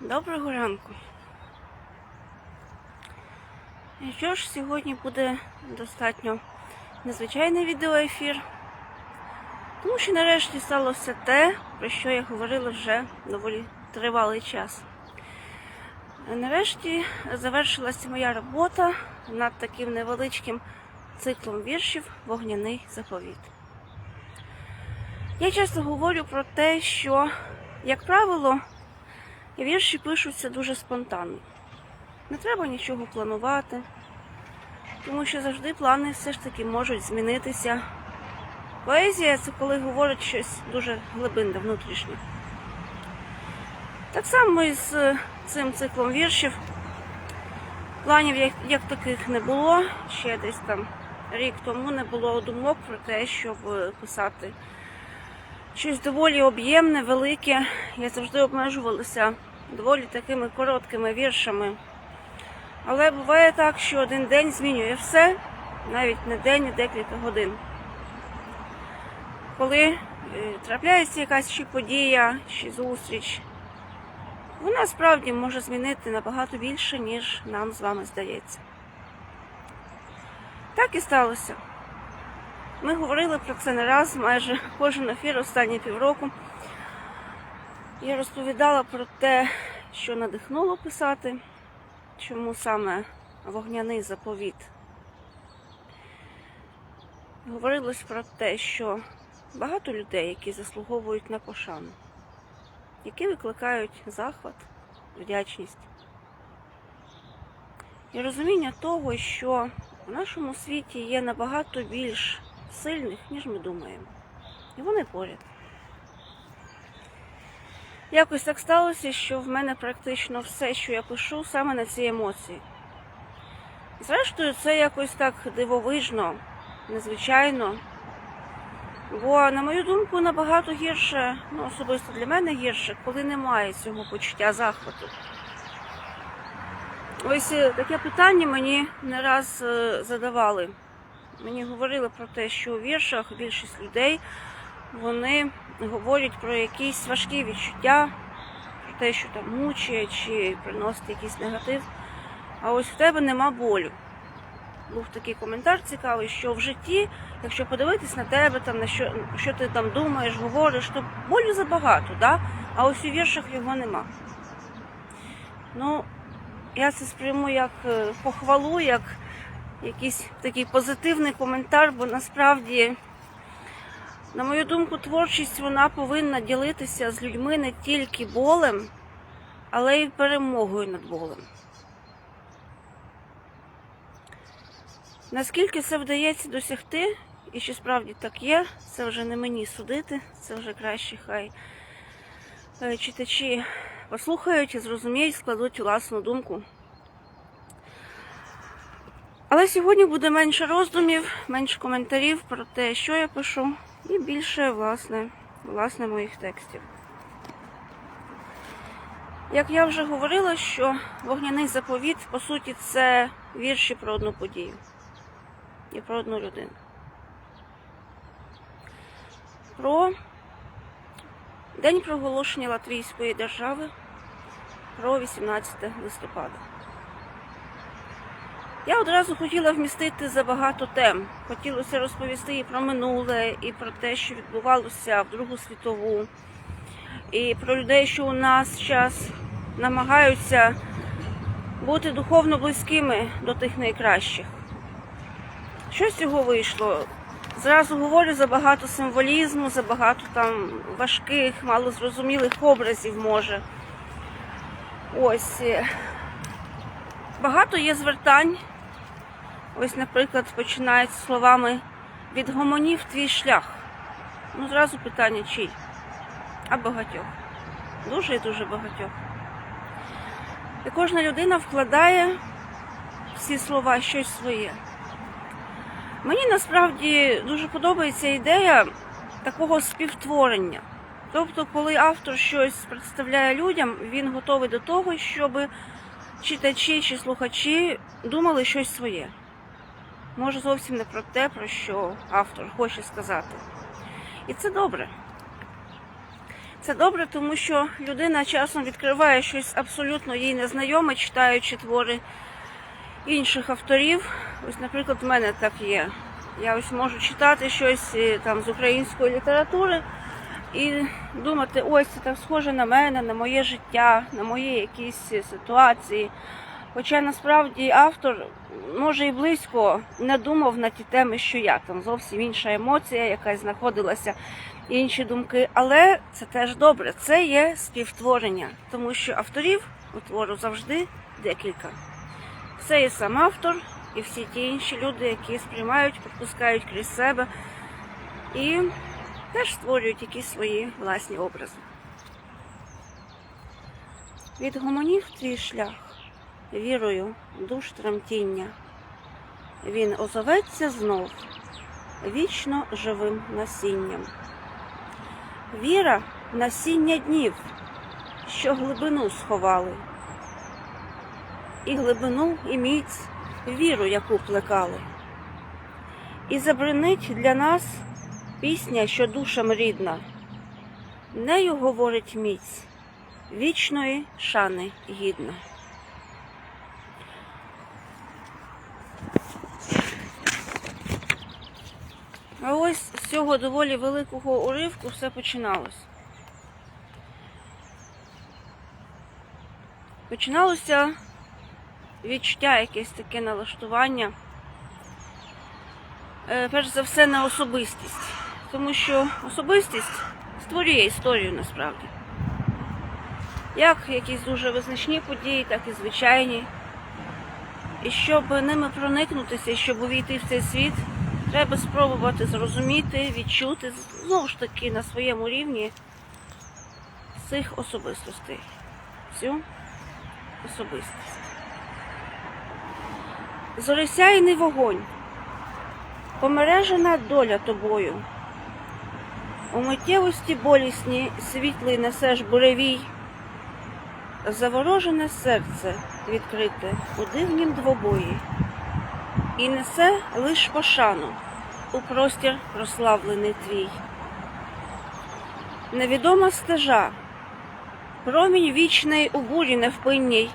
Доброго ранку. І Що ж, сьогодні буде достатньо незвичайний відеоефір, тому що нарешті сталося те, про що я говорила вже доволі тривалий час. Нарешті завершилася моя робота над таким невеличким циклом віршів Вогняний заповіт. Я часто говорю про те, що, як правило, вірші пишуться дуже спонтанно. Не треба нічого планувати, тому що завжди плани все ж таки можуть змінитися. Поезія це коли говорить щось дуже глибинне, внутрішнє. Так само і з цим циклом віршів. Планів як, як таких не було. Ще десь там рік тому не було думок про те, щоб е, писати щось доволі об'ємне, велике. Я завжди обмежувалася доволі такими короткими віршами. Але буває так, що один день змінює все, навіть не день, а декілька годин. Коли е, трапляється якась чи подія, чи зустріч, вона справді може змінити набагато більше, ніж нам з вами здається. Так і сталося. Ми говорили про це не раз, майже кожен ефір останні півроку. Я розповідала про те, що надихнуло писати, чому саме вогняний заповіт. Говорилось про те, що багато людей, які заслуговують на пошану, які викликають захват, вдячність і розуміння того, що в нашому світі є набагато більш сильних, ніж ми думаємо. І вони поряд. Якось так сталося, що в мене практично все, що я пишу, саме на ці емоції. Зрештою, це якось так дивовижно, незвичайно. Бо, на мою думку, набагато гірше, ну особисто для мене гірше, коли немає цього почуття захвату. Ось е, таке питання мені не раз е, задавали. Мені говорили про те, що у віршах більшість людей вони говорять про якісь важкі відчуття, про те, що там мучає чи приносить якийсь негатив. А ось в тебе нема болю. Був такий коментар цікавий, що в житті, якщо подивитись на тебе, там, на що, що ти там думаєш, говориш, то болю забагато, да? а ось у віршах його нема. Ну, я це сприйму як е, похвалу, як якийсь такий позитивний коментар, бо насправді, на мою думку, творчість вона повинна ділитися з людьми не тільки болем, але й перемогою над болем. Наскільки це вдається досягти, і чи справді так є, це вже не мені судити, це вже краще хай е, читачі послухають і зрозуміють, складуть власну думку. Але сьогодні буде менше роздумів, менше коментарів про те, що я пишу, і більше, власне, власне моїх текстів. Як я вже говорила, що вогняний заповіт, по суті, це вірші про одну подію і про одну людину. Про День проголошення Латвійської держави про 18 листопада. Я одразу хотіла вмістити забагато тем. Хотілося розповісти і про минуле, і про те, що відбувалося в Другу світову, і про людей, що у нас час намагаються бути духовно близькими до тих найкращих. Що з цього вийшло? Зразу говорю забагато символізму, забагато там важких, малозрозумілих образів може. Ось. е, Багато є звертань. Ось, наприклад, починають словами від гомонів твій шлях. Ну, зразу питання чий? А багатьох. Дуже і дуже багатьох. І кожна людина вкладає в ці слова щось своє. Мені насправді дуже подобається ідея такого співтворення. Тобто, коли автор щось представляє людям, він готовий до того, щоб читачі чи слухачі думали щось своє. Може зовсім не про те, про що автор хоче сказати. І це добре. Це добре, тому що людина часом відкриває щось абсолютно їй незнайоме, читаючи твори інших авторів. Ось, наприклад, в мене так є. Я ось можу читати щось е, там з української літератури і думати, ось це так схоже на мене, на моє життя, на мої якісь е, ситуації. Хоча насправді автор може і близько не думав на ті теми, що я там зовсім інша емоція, якась знаходилася, інші думки. Але це теж добре. Це є співтворення, тому що авторів у твору завжди декілька. Це і сам автор, і всі ті інші люди, які сприймають, підпускають крізь себе і теж створюють якісь свої власні образи. Відгомонів твій шлях вірою душ тремтіння. Він озоветься знов вічно живим насінням. Віра насіння днів, що глибину сховали, і глибину, і міць, віру, яку плекали. І забринить для нас пісня, що душам рідна. Нею говорить міць, вічної шани гідна. А ось з цього доволі великого уривку все починалось. Починалося відчуття, якесь таке налаштування. Е, Перш за все на особистість. Тому що особистість створює історію насправді. Як якісь дуже визначні події, так і звичайні. І щоб ними проникнутися, щоб увійти в цей світ, треба спробувати зрозуміти, відчути знову ж таки на своєму рівні цих особистостей. Цю особистість. Зорисяйний вогонь, помережена доля тобою. У миттєвості болісні світлий несеш буревій, заворожене серце відкрите у дивнім двобої, і несе лиш пошану у простір прославлений твій. Невідома стежа, промінь вічний у бурі невпинній.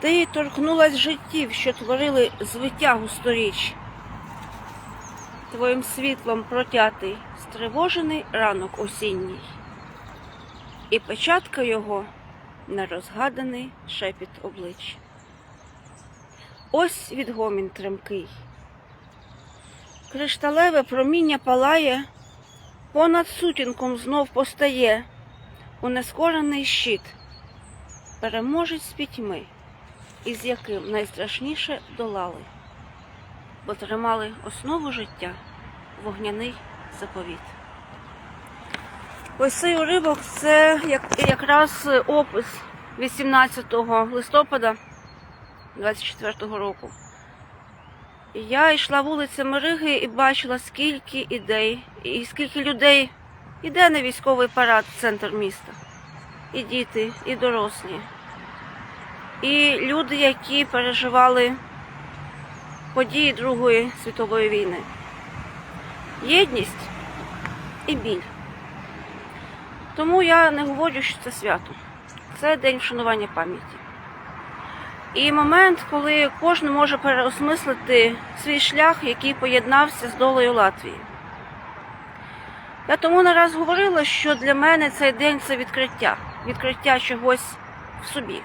Ти торкнулась життів, що творили звитягу сторіч. Твоїм світлом протятий, стривожений ранок осінній, і печатка його нерозгаданий шепіт облич. Ось відгомін тремкий. Кришталеве проміння палає, понад сутінком знов постає у нескорений щит, переможець з пітьми, із яким найстрашніше долали, бо тримали основу життя, вогняний заповіт. Ось цей уривок це якраз опис 18 листопада 24 року. Я йшла вулицями Риги і бачила, скільки ідей, і скільки людей іде на військовий парад в центр міста. І діти, і дорослі, і люди, які переживали події Другої світової війни. Єдність і біль. Тому я не говорю, що це свято. Це день вшанування пам'яті. І момент, коли кожен може переосмислити свій шлях, який поєднався з долею Латвії. Я тому не раз говорила, що для мене цей день це відкриття, відкриття чогось в собі.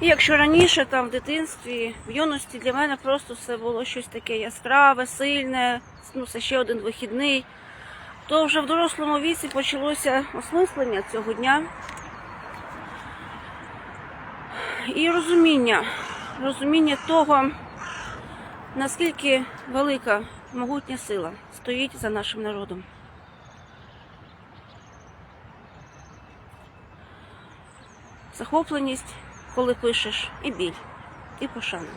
І якщо раніше, там в дитинстві, в юності для мене просто це було щось таке яскраве, сильне, ну це ще один вихідний, то вже в дорослому віці почалося осмислення цього дня. І розуміння, розуміння того, наскільки велика могутня сила стоїть за нашим народом. Захопленість, коли пишеш, і біль, і пошана.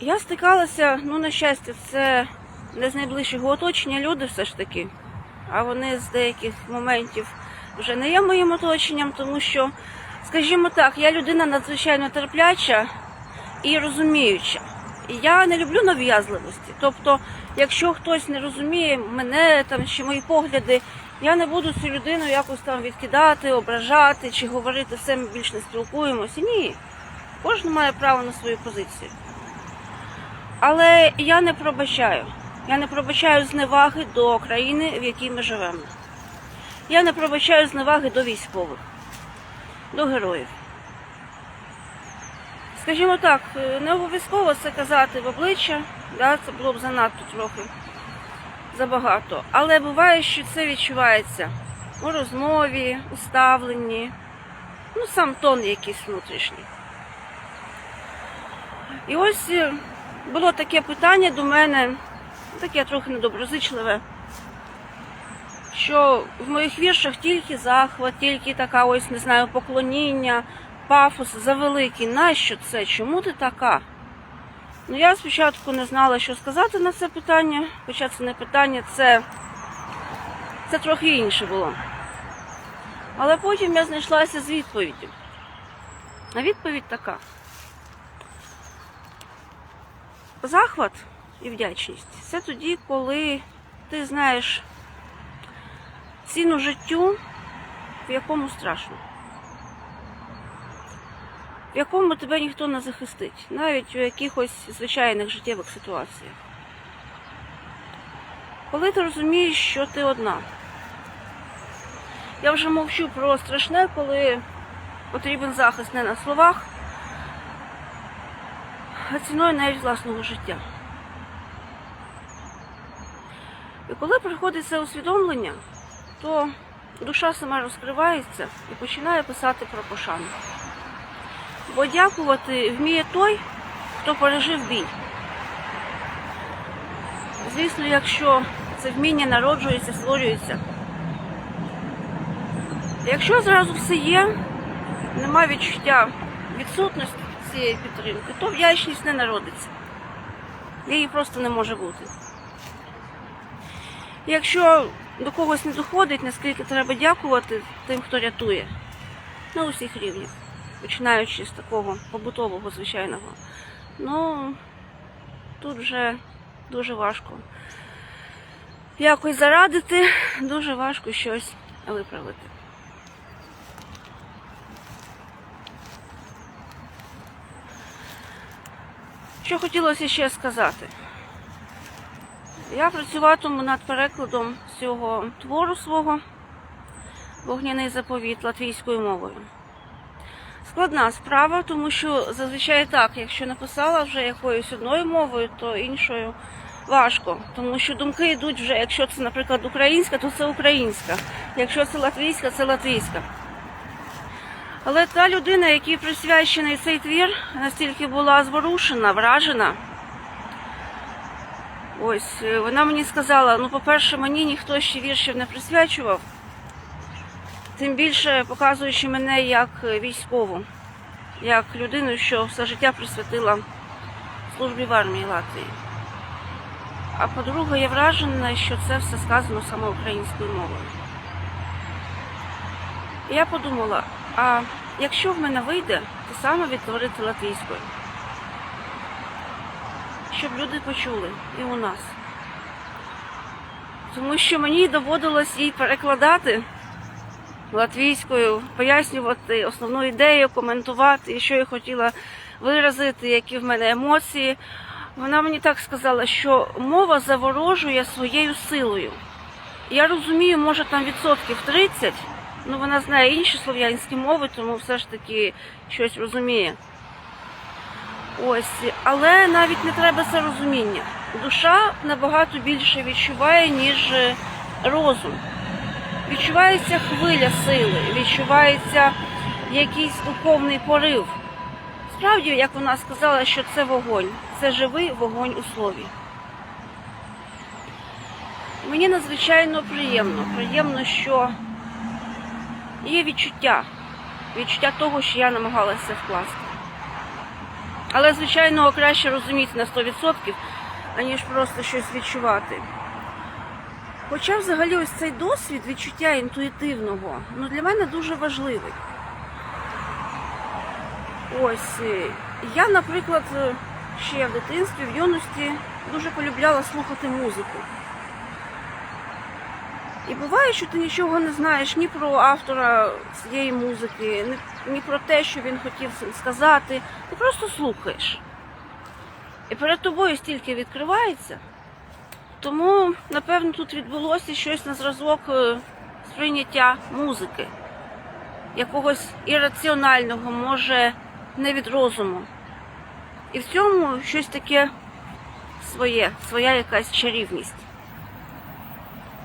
Я стикалася, ну, на щастя, це не з найближчого оточення люди все ж таки, а вони з деяких моментів вже не є моїм оточенням, тому що, скажімо так, я людина надзвичайно терпляча і розуміюча. І я не люблю нав'язливості. Тобто, якщо хтось не розуміє мене там чи мої погляди, я не буду цю людину якось там відкидати, ображати чи говорити все, ми більш не спілкуємося. Ні. Кожен має право на свою позицію. Але я не пробачаю. Я не пробачаю зневаги до країни, в якій ми живемо. Я не пробачаю зневаги до військових, до героїв. Скажімо так, е, не обов'язково це казати в обличчя, да, це було б занадто трохи забагато. Але буває, що це відчувається у розмові, у ставленні, ну сам тон якийсь внутрішній. І ось е, було таке питання до мене, таке трохи недоброзичливе, що в моїх віршах тільки захват, тільки така ось, не знаю, поклоніння, пафос завеликий. Нащо це? Чому ти така? Ну я спочатку не знала, що сказати на це питання, хоча це не питання, це, це трохи інше було. Але потім я знайшлася з відповіддю. А відповідь така. Захват і вдячність це тоді, коли ти знаєш ціну життю, в якому страшно, в якому тебе ніхто не захистить, навіть у якихось звичайних життєвих ситуаціях. Коли ти розумієш, що ти одна. Я вже мовчу про страшне, коли потрібен захист не на словах, а ціною навіть власного життя. І коли приходить це усвідомлення, то душа сама розкривається і починає писати про пошану. Бо дякувати вміє той, хто пережив бій. Звісно, якщо це вміння народжується, створюється. Якщо зразу все є, нема відчуття відсутності цієї підтримки, то вдячність не народиться. Її просто не може бути. Якщо до когось не доходить, наскільки треба дякувати тим, хто рятує, на усіх рівнях, починаючи з такого побутового, звичайного, ну тут вже дуже важко. Якось зарадити, дуже важко щось виправити. Що хотілося ще сказати? Я працюватиму над перекладом цього твору свого Вогняний заповіт латвійською мовою. Складна справа, тому що зазвичай так, якщо написала вже якоюсь одною мовою, то іншою важко. Тому що думки йдуть вже, якщо це, наприклад, українська, то це українська. Якщо це латвійська, це латвійська. Але та людина, якій присвячений цей твір, настільки була зворушена, вражена. Ось, е, вона мені сказала: ну, по-перше, мені ніхто ще віршів не присвячував, тим більше показуючи мене як е, військову, як людину, що все життя присвятила службі в армії Латвії. А по-друге, я вражена, що це все сказано саме українською мовою. І я подумала, а якщо в мене вийде, то саме відтворити латвійською. Щоб люди почули і у нас. Тому що мені доводилось і перекладати латвійською, пояснювати основну ідею, коментувати, що я хотіла виразити, які в мене емоції. Вона мені так сказала, що мова заворожує своєю силою. Я розумію, може там відсотків 30, ну вона знає інші слов'янські мови, тому все ж таки щось розуміє. Ось, але навіть не треба це розуміння. Душа набагато більше відчуває, ніж е, розум. Відчувається хвиля сили, відчувається якийсь духовний порив. Справді, як вона сказала, що це вогонь, це живий вогонь у слові. Мені надзвичайно приємно. Приємно, що є відчуття, відчуття того, що я намагалася вкласти. Але, звичайно, краще розуміти на 100%, аніж просто щось відчувати. Хоча взагалі ось цей досвід відчуття інтуїтивного ну, для мене дуже важливий. Ось, е, я, наприклад, е, ще в дитинстві, в юності дуже полюбляла слухати музику. І буває, що ти нічого не знаєш ні про автора цієї музики, ні, про те, що він хотів сказати. Ти просто слухаєш. І перед тобою стільки відкривається. Тому, напевно, тут відбулося щось на зразок е, сприйняття музики, якогось ірраціонального, може, не від розуму. І в цьому щось таке своє, своя якась чарівність.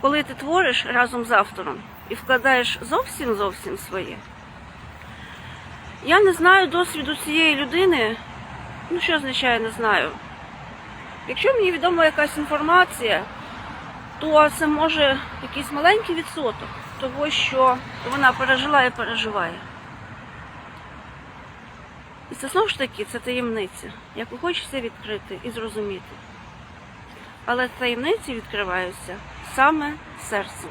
Коли ти твориш разом з автором і вкладаєш зовсім зовсім своє. Я не знаю досвіду цієї людини. Ну, що означає, не знаю. Якщо мені відома якась інформація, то це може якийсь маленький відсоток того, що вона пережила і переживає. І це знову ж таки це таємниця, яку хочеться відкрити і зрозуміти. Але таємниці відкриваються саме серцем.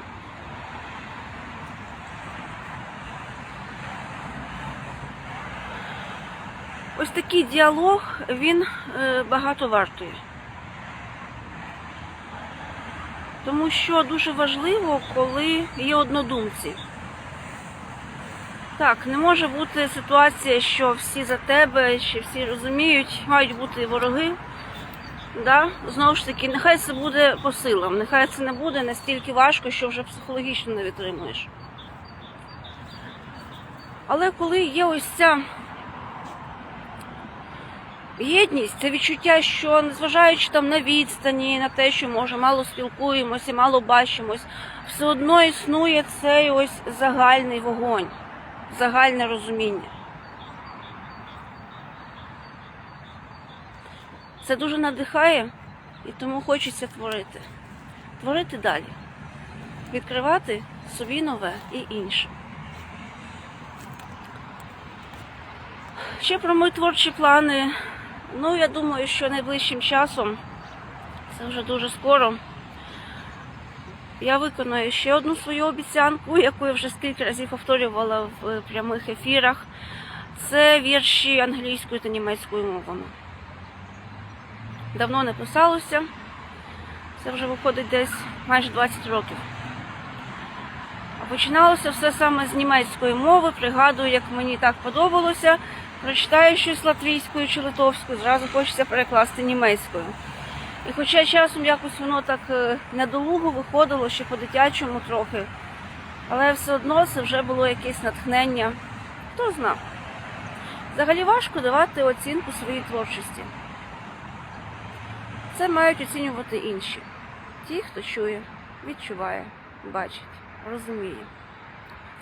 Ось такий діалог, він е, багато вартує. Тому що дуже важливо, коли є однодумці. Так, не може бути ситуація, що всі за тебе, чи всі розуміють, мають бути вороги. Да? Знову ж таки, нехай це буде по силам, нехай це не буде настільки важко, що вже психологічно не витримуєш. Але коли є ось ця єдність, це відчуття, що незважаючи там на відстані, на те, що може мало спілкуємося, мало бачимось, все одно існує цей ось загальний вогонь, загальне розуміння. Це дуже надихає і тому хочеться творити. Творити далі, відкривати собі нове і інше. Ще про мої творчі плани. Ну, я думаю, що найближчим часом, це вже дуже скоро, я виконую ще одну свою обіцянку, яку я вже скільки разів повторювала в прямих ефірах. Це вірші англійською та німецькою мовами. Давно не писалося. Це вже виходить десь майже 20 років. А починалося все саме з німецької мови. Пригадую, як мені так подобалося. Прочитаю щось латвійською чи литовською, зразу хочеться перекласти німецькою. І хоча часом якось воно так е, недолуго виходило, ще по-дитячому трохи, але все одно це вже було якесь натхнення. Хто знав? Взагалі важко давати оцінку своїй творчості. Це мають оцінювати інші. Ті, хто чує, відчуває, бачить, розуміє,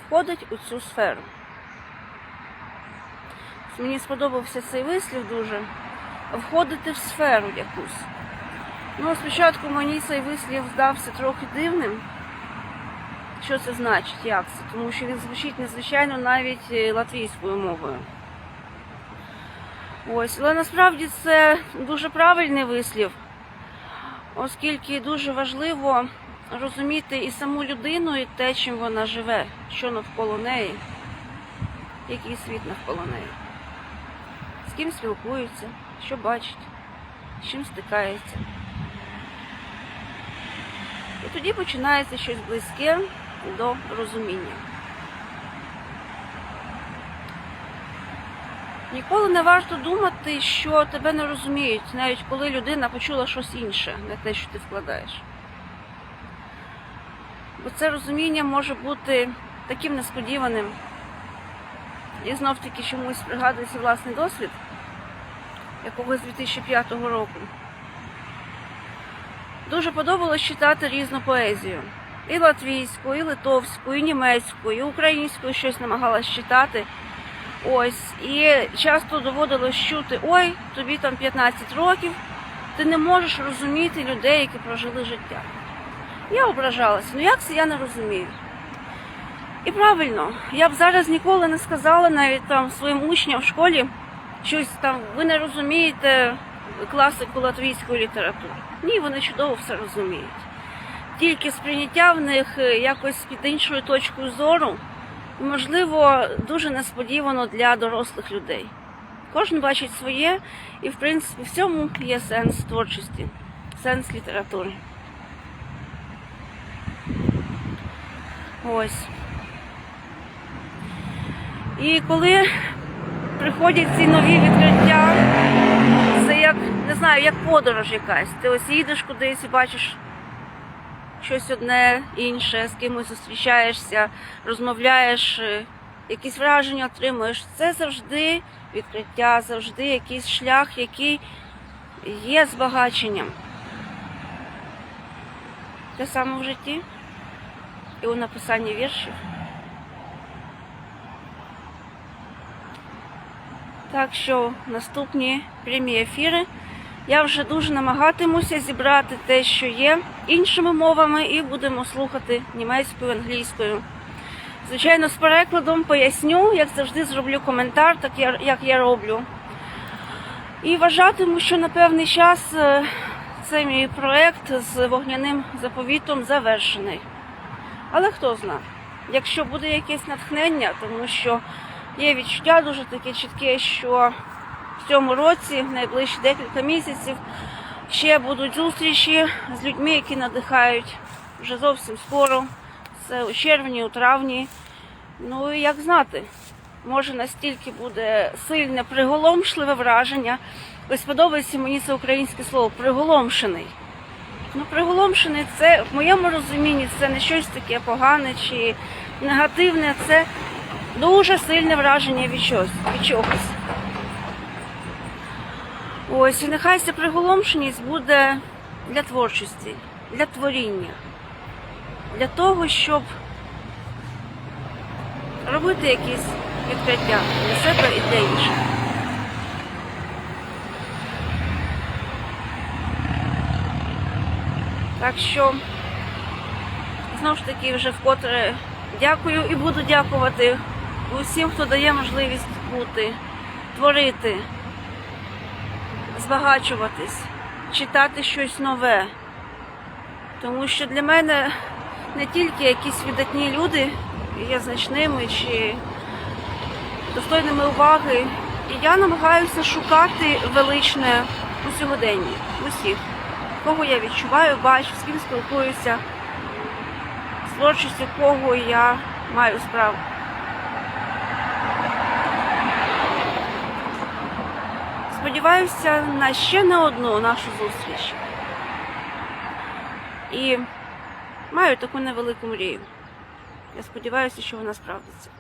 входить у цю сферу. Мені сподобався цей вислів дуже. Входити в сферу якусь. Ну, спочатку мені цей вислів здався трохи дивним. Що це значить, як це? Тому що він звучить незвичайно навіть е, латвійською мовою. Ось, але насправді це дуже правильний вислів, оскільки дуже важливо розуміти і саму людину, і те, чим вона живе, що навколо неї, який світ навколо неї, з ким спілкується, що бачить, з чим стикається. І тоді починається щось близьке до розуміння. Ніколи не варто думати, що тебе не розуміють, навіть коли людина почула щось інше, не те, що ти вкладаєш. Бо це розуміння може бути таким несподіваним. І знов таки чомусь пригадується власний досвід якогось 2005 року. Дуже подобалось читати різну поезію. І латвійську, і литовську, і німецьку, і українську щось намагалась читати. Ось, і часто доводилось чути, ой, тобі там 15 років, ти не можеш розуміти людей, які прожили життя. Я ображалася, ну як це я не розумію? І правильно, я б зараз ніколи не сказала навіть там своїм учням в школі щось там, ви не розумієте класику латвійської літератури. Ні, вони чудово все розуміють. Тільки сприйняття в них е, якось під іншою точкою зору, можливо, дуже несподівано для дорослих людей. Кожен бачить своє, і в принципі в цьому є сенс творчості, сенс літератури. Ось. І коли приходять ці нові відкриття, це як, не знаю, як подорож якась. Ти ось їдеш кудись і бачиш щось одне інше, з кимось зустрічаєшся, розмовляєш, е, якісь враження отримуєш. Це завжди відкриття, завжди якийсь шлях, який є збагаченням. Те саме в житті і у написанні віршів. Так що наступні прямі ефіри я вже дуже намагатимуся зібрати те, що є іншими мовами, і будемо слухати німецькою, англійською. Звичайно, з перекладом поясню, як завжди зроблю коментар, так я- як я роблю. І вважатиму, що на певний час е, цей мій проект з вогняним заповітом завершений. Але хто знає, якщо буде якесь натхнення, тому що є відчуття дуже таке чітке, що в цьому році, в найближчі декілька місяців, ще будуть зустрічі з людьми, які надихають вже зовсім скоро. Це у червні, у травні. Ну і як знати, може настільки буде сильне приголомшливе враження. Ось подобається мені це українське слово приголомшений. Ну, приголомшений це в моєму розумінні це не щось таке погане чи негативне, це дуже сильне враження від чогось. Від чогось. Ось, і нехай ця приголомшеність буде для творчості, для творіння, для того, щоб робити якісь відкриття для себе і для інших. Так що, знову ж таки, вже вкотре дякую і буду дякувати усім, хто дає можливість бути, творити, збагачуватись, читати щось нове. Тому що для мене не тільки якісь видатні люди є значними чи достойними уваги. І я намагаюся шукати величне у сьогоденні, усіх, кого я відчуваю, бачу, з ким спілкуюся, з творчістю кого я маю справу. Сподіваюся на ще не одну нашу зустріч. І маю таку невелику мрію. Я сподіваюся, що вона справдиться.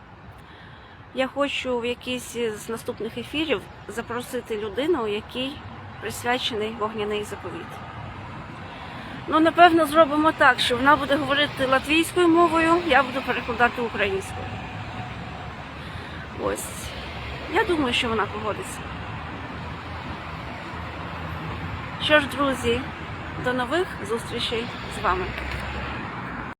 Я хочу в якийсь з наступних ефірів запросити людину, якій присвячений вогняний заповіт. Ну, напевно, зробимо так, що вона буде говорити латвійською мовою, я буду перекладати українською. Ось. Я думаю, що вона погодиться. Що ж, друзі, до нових зустрічей з вами.